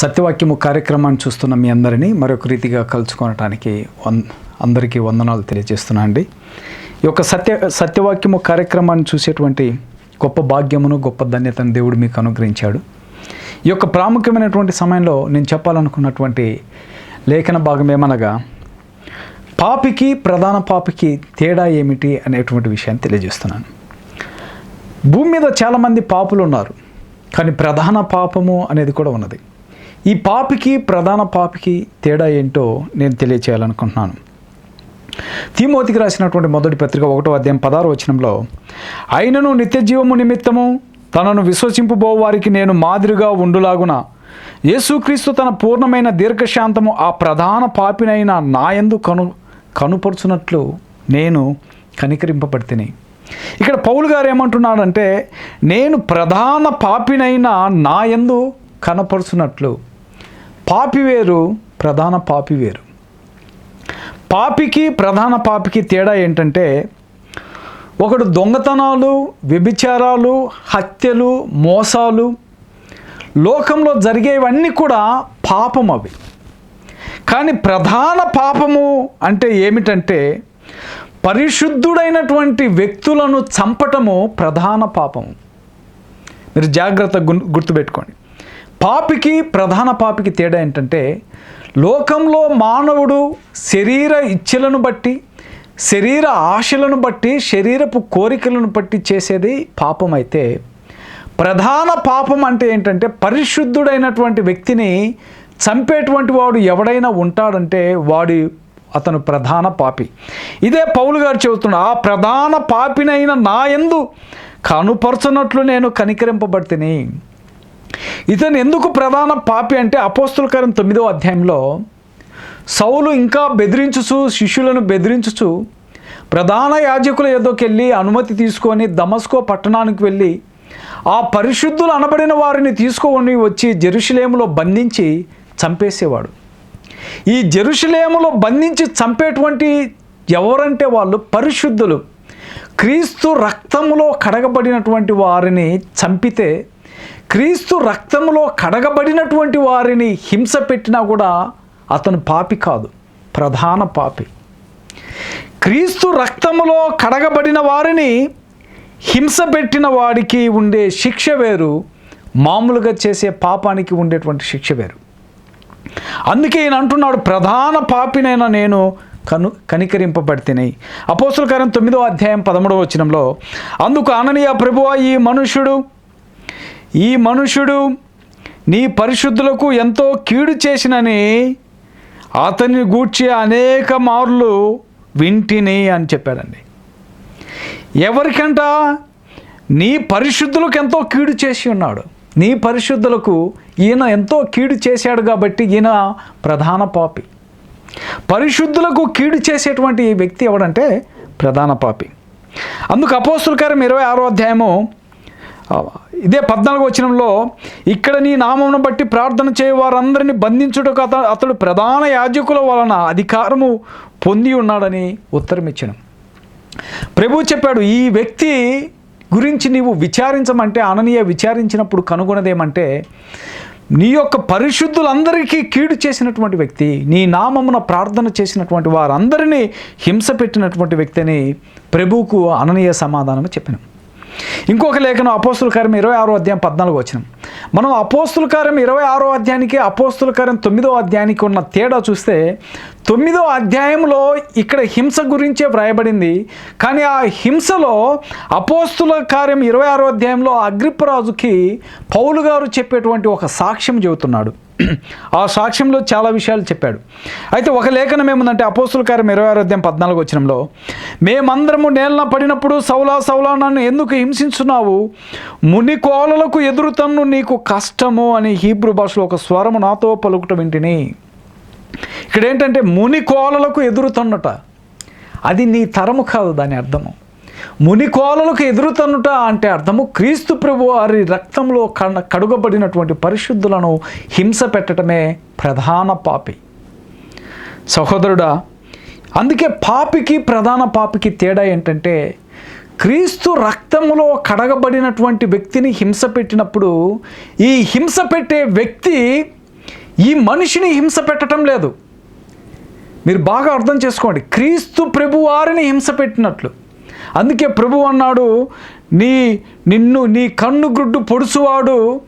సత్యవాక్యము కార్యక్రమాన్ని చూస్తున్న మీ అందరినీ మరొక రీతిగా కలుసుకోవటానికి వన్ అందరికీ వందనాలు తెలియజేస్తున్నా అండి. ఈ యొక్క సత్య సత్యవాక్యము కార్యక్రమాన్ని చూసేటువంటి గొప్ప భాగ్యమును గొప్ప ధన్యతను దేవుడు మీకు అనుగ్రహించాడు. ఈ యొక్క ప్రాముఖ్యమైనటువంటి సమయంలో నేను చెప్పాలనుకున్నటువంటి లేఖన భాగం ఏమనగా పాపికి ప్రధాన పాపికి తేడా ఏమిటి అనేటువంటి విషయాన్ని తెలియజేస్తున్నాను. భూమి మీద చాలామంది పాపులు ఉన్నారు కానీ ప్రధాన పాపము అనేది కూడా ఉన్నది. ఈ పాపికి ప్రధాన పాపికి తేడా ఏంటో నేను తెలియచేయాలనుకుంటున్నాను. తీమోతికి రాసినటువంటి మొదటి పత్రిక ఒకటో అధ్యాయం పదారు వచనంలో అయినను నిత్య జీవము నిమిత్తము తనను విశ్వసింపుబో వారికి నేను మాదిరిగా ఉండులాగున యేసుక్రీస్తు తన పూర్ణమైన దీర్ఘశాంతము ఆ ప్రధాన పాపినైన నాయందు కను కనుపరుచున్నట్లు నేను కనికరింపబడితిని. ఇక్కడ పౌలు గారు ఏమంటున్నాడంటే నేను ప్రధాన పాపినైన నాయందు కనపరుచున్నట్లు పాపి వేరు ప్రధాన పాపి వేరు. పాపికి ప్రధాన పాపికి తేడా ఏంటంటే ఒకడు దొంగతనాలు వ్యభిచారాలు హత్యలు మోసాలు లోకంలో జరిగేవన్నీ కూడా పాపం అవి. కానీ ప్రధాన పాపము అంటే ఏమిటంటే పరిశుద్ధుడైనటువంటి వ్యక్తులను చంపటము ప్రధాన పాపము. మీరు జాగ్రత్త గుర్తుపెట్టుకోండి. పాపికి ప్రధాన పాపికి తేడా ఏంటంటే లోకంలో మానవుడు శరీర ఇచ్ఛలను బట్టి శరీర ఆశలను బట్టి శరీరపు కోరికలను బట్టి చేసేది పాపం అయితే ప్రధాన పాపం అంటే ఏంటంటే పరిశుద్ధుడైనటువంటి వ్యక్తిని చంపేటువంటి వాడు ఎవడైనా ఉంటాడంటే వాడి అతను ప్రధాన పాపి. ఇదే పౌలు గారు చెబుతున్నా ఆ ప్రధాన పాపినైన నా ఎందు కనుపరచున్నట్లు నేను కనికరింపబడితిని. ఇతను ఎందుకు ప్రధాన పాపి అంటే అపోస్తులకరం తొమ్మిదో అధ్యాయంలో సౌలు ఇంకా బెదిరించుచు శిష్యులను బెదిరించుచు ప్రధాన యాజకుల ఎద్దోకి వెళ్ళి అనుమతి తీసుకొని దమస్కో పట్టణానికి వెళ్ళి ఆ పరిశుద్ధులు అనబడిన వారిని తీసుకొని వచ్చి జెరుషలేములో బంధించి చంపేసేవాడు. ఈ జెరుషలేములో బంధించి చంపేటువంటి ఎవరంటే వాళ్ళు పరిశుద్ధులు. క్రీస్తు రక్తములో కడగబడినటువంటి వారిని చంపితే క్రీస్తు రక్తంలో కడగబడినటువంటి వారిని హింస పెట్టినా కూడా అతను పాపి కాదు ప్రధాన పాపి. క్రీస్తు రక్తములో కడగబడిన వారిని హింస పెట్టిన వాడికి ఉండే శిక్ష వేరు మామూలుగా చేసే పాపానికి ఉండేటువంటి శిక్ష వేరు. అందుకే ఈయన అంటున్నాడు ప్రధాన పాపినైనా నేను కను కనికరింపబడితేనే. అపోస్తుల కార్యం తొమ్మిదో అధ్యాయం పదమూడవ వచనంలో అందుకు అననీయ ప్రభువా ఈ మనుషుడు ఈ మనుషుడు నీ పరిశుద్ధులకు ఎంతో కీడు చేసినని అతన్ని గూర్చి అనేక మార్లు వింటిని అని చెప్పాడండి. ఎవరికంట? నీ పరిశుద్ధులకు ఎంతో కీడు చేసి ఉన్నాడు. నీ పరిశుద్ధులకు ఈయన ఎంతో కీడు చేశాడు కాబట్టి ఈయన ప్రధాన పాపి. పరిశుద్ధులకు కీడు చేసేటువంటి వ్యక్తి ఎవడంటే ప్రధాన పాపి. అందుకు అపోస్తుల కారం ఇరవై ఆరో అధ్యాయము ఇదే పద్నాలుగు వచనంలో ఇక్కడ నీ నామమును బట్టి ప్రార్థన చేయ వారందరినీ బంధించుటకు అత అతడు ప్రధాన యాజకుల వలన అధికారము పొంది ఉన్నాడని ఉత్తరం ఇచ్చాను ప్రభు చెప్పాడు ఈ వ్యక్తి గురించి నీవు విచారించమంటే అననీయ విచారించినప్పుడు కనుగొనదేమంటే నీ యొక్క పరిశుద్ధులందరికీ కీడు చేసినటువంటి వ్యక్తి నీ నామమున ప్రార్థన చేసినటువంటి వారందరినీ హింస పెట్టినటువంటి వ్యక్తిని ప్రభువుకు అననీయ సమాధానం చెప్పిన. ఇంకొక లేఖనం అపోస్తుల కార్యం ఇరవై ఆరో అధ్యాయం పద్నాలుగు వచ్చిన మనం అపోస్తుల కార్యం ఇరవై ఆరో అధ్యాయానికి అపోస్తుల కార్యం తొమ్మిదో అధ్యాయానికి ఉన్న తేడా చూస్తే తొమ్మిదో అధ్యాయంలో ఇక్కడ హింస గురించే వ్రాయబడింది. కానీ ఆ హింసలో అపోస్తుల కార్యం ఇరవై ఆరో అధ్యాయంలో అగ్రిప్పరాజుకి పౌలు గారు చెప్పేటువంటి ఒక సాక్ష్యం చెబుతున్నాడు. ఆ సాక్ష్యంలో చాలా విషయాలు చెప్పాడు. అయితే ఒక లేఖనం ఏముందంటే అపోస్తుల కార్యం ఇరవై ఆరు అధ్యాయం పద్నాలుగు వచ్చినంలో మేమందరము నేలన పడినప్పుడు సౌలా సౌలా నన్ను ఎందుకు హింసించున్నావు? ముని కోలలకు ఎదురుతన్ను నీకు కష్టము అని హీబ్రూ భాషలో ఒక స్వరము నాతో పలుకుట వింటిని. ఇక్కడ ఏంటంటే ముని కోలలకు ఎదురుతన్నట అది నీ తరము కాదు దాని అర్థము. ముని ఎదురుతనుట అంటే అర్థము క్రీస్తు ప్రభు వారి రక్తంలో కడ కడుగబడినటువంటి పరిశుద్ధులను హింస పెట్టడమే ప్రధాన పాపి. సహోదరుడా అందుకే పాపికి ప్రధాన పాపికి తేడా ఏంటంటే క్రీస్తు రక్తములో కడగబడినటువంటి వ్యక్తిని హింస పెట్టినప్పుడు ఈ హింస పెట్టే వ్యక్తి ఈ మనిషిని హింస పెట్టడం లేదు. మీరు బాగా అర్థం చేసుకోండి. క్రీస్తు ప్రభువారిని హింస పెట్టినట్లు. అందుకే ప్రభు అన్నాడు నీ నిన్ను నీ కన్ను పొడుసువాడు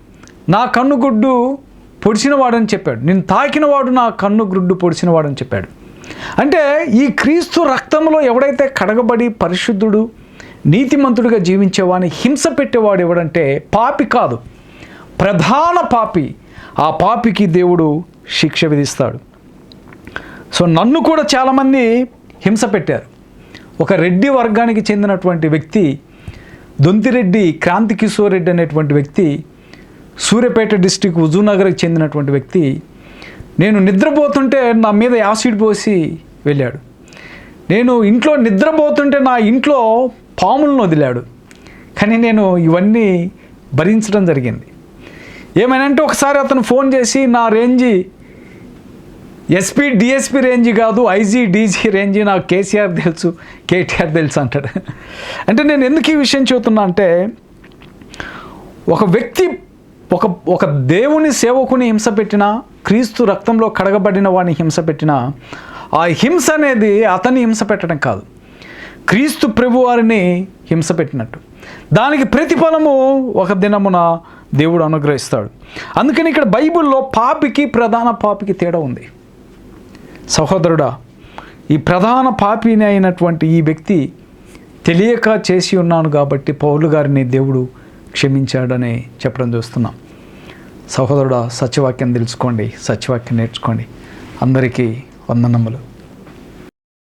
నా కన్ను గుడ్డు పొడిచినవాడని చెప్పాడు. నిన్ను తాకినవాడు నా కన్నుగుడ్డు పొడిచినవాడని చెప్పాడు. అంటే ఈ క్రీస్తు రక్తంలో ఎవడైతే కడగబడి పరిశుద్ధుడు నీతిమంతుడిగా జీవించేవాడిని హింస పెట్టేవాడు ఎవడంటే పాపి కాదు. ప్రధాన పాపి. ఆ పాపికి దేవుడు శిక్ష విధిస్తాడు. సో నన్ను కూడా చాలామంది హింస పెట్టారు. ఒక రెడ్డి వర్గానికి చెందినటువంటి వ్యక్తి దొంతిరెడ్డి క్రాంతి కిషోర్ రెడ్డి అనేటువంటి వ్యక్తి సూర్యాపేట డిస్టిక్ హుజూనగర్కి చెందినటువంటి వ్యక్తి నేను నిద్రపోతుంటే నా మీద యాసిడ్ పోసి వెళ్ళాడు. నేను ఇంట్లో నిద్రపోతుంటే నా ఇంట్లో పాములను వదిలాడు. కానీ నేను ఇవన్నీ భరించడం జరిగింది. ఏమైనా అంటే ఒకసారి అతను ఫోన్ చేసి నా రేంజి ఎస్పీ డిఎస్పీ రేంజ్ కాదు ఐజీ డీజీ రేంజ్ నాకు కేసీఆర్ తెలుసు కేటీఆర్ తెలుసు అంటాడు. అంటే నేను ఎందుకు ఈ విషయం చెబుతున్నా అంటే ఒక వ్యక్తి ఒక ఒక దేవుని సేవకుని హింస పెట్టినా క్రీస్తు రక్తంలో కడగబడిన వాడిని హింస పెట్టినా ఆ హింస అనేది అతన్ని హింస పెట్టడం కాదు. క్రీస్తు ప్రభువారిని హింస పెట్టినట్టు. దానికి ప్రతిఫలము ఒక దినమున దేవుడు అనుగ్రహిస్తాడు. అందుకని ఇక్కడ బైబిల్లో పాపికి ప్రధాన పాపికి తేడా ఉంది. సహోదరుడా ఈ ప్రధాన పాపిని అయినటువంటి ఈ వ్యక్తి తెలియక చేసి ఉన్నాను కాబట్టి పౌలు గారిని దేవుడు క్షమించాడని చెప్పడం చూస్తున్నాం. సహోదరుడా సత్యవాక్యం తెలుసుకోండి సత్యవాక్యం నేర్చుకోండి. అందరికీ వందనములు.